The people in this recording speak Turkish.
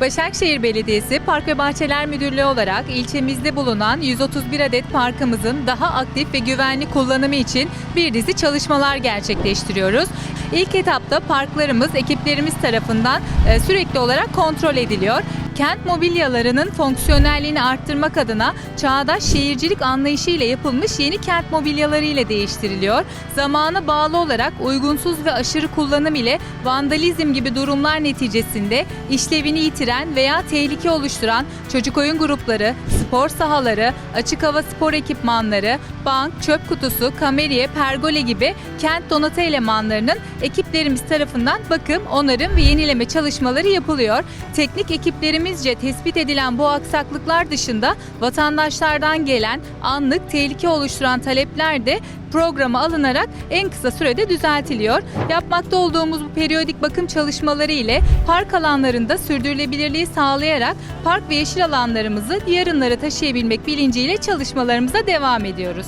Başakşehir Belediyesi Park ve Bahçeler Müdürlüğü olarak ilçemizde bulunan 131 adet parkımızın daha aktif ve güvenli kullanımı için bir dizi çalışmalar gerçekleştiriyoruz. İlk etapta parklarımız ekiplerimiz tarafından e, sürekli olarak kontrol ediliyor. Kent mobilyalarının fonksiyonelliğini arttırmak adına çağdaş şehircilik anlayışı ile yapılmış yeni kent mobilyaları ile değiştiriliyor. Zamana bağlı olarak uygunsuz ve aşırı kullanım ile vandalizm gibi durumlar neticesinde işlevini yitiren veya tehlike oluşturan çocuk oyun grupları, spor sahaları, açık hava spor ekipmanları, bank, çöp kutusu, kameriye, pergole gibi kent donatı elemanlarının ekiplerimiz tarafından bakım, onarım ve yenileme çalışmaları yapılıyor. Teknik ekiplerimizce tespit edilen bu aksaklıklar dışında vatandaşlardan gelen anlık tehlike oluşturan talepler de programa alınarak en kısa sürede düzeltiliyor. Yapmakta olduğumuz bu periyodik bakım çalışmaları ile park alanlarında sürdürülebilirliği sağlayarak park ve yeşil alanlarımızı yarınlara taşıyabilmek bilinciyle çalışmalarımıza devam ediyoruz.